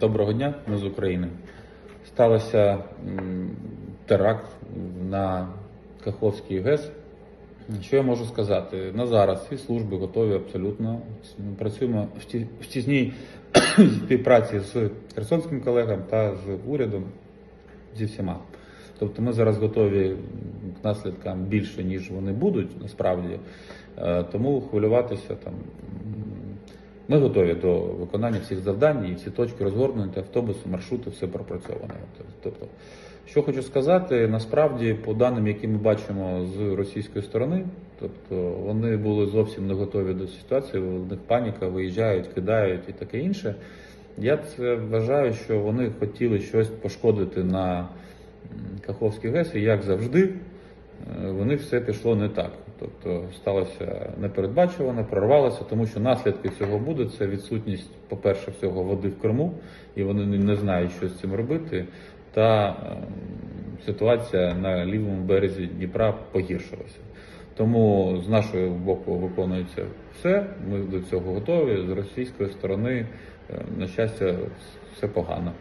Доброго дня, ми з України. Стався м, теракт на Каховський ГЕС. Що я можу сказати? На зараз всі служби готові абсолютно. Працюємо в тісній співпраці з херсонським колегам та з урядом зі всіма. Тобто ми зараз готові к наслідкам більше, ніж вони будуть насправді. Е, Тому хвилюватися там. Ми готові до виконання всіх завдань і всі точки розгорнуті, автобуси, маршрути, все пропрацьоване. Тобто, що хочу сказати, насправді, по даним, які ми бачимо з російської сторони, тобто вони були зовсім не готові до ситуації, у них паніка, виїжджають, кидають і таке інше. Я це вважаю, що вони хотіли щось пошкодити на м, Каховський ГЕС, як завжди, вони все пішло не так. Тобто сталося непередбачуване, прорвалося, тому що наслідки цього буде це відсутність, по-перше, всього води в Криму, і вони не- знають, що з цим робити. Та ем, ситуація на лівому березі Дніпра погіршилася. Тому з нашого боку виконується все. Ми до цього готові. З російської сторони, е, на щастя, все погано.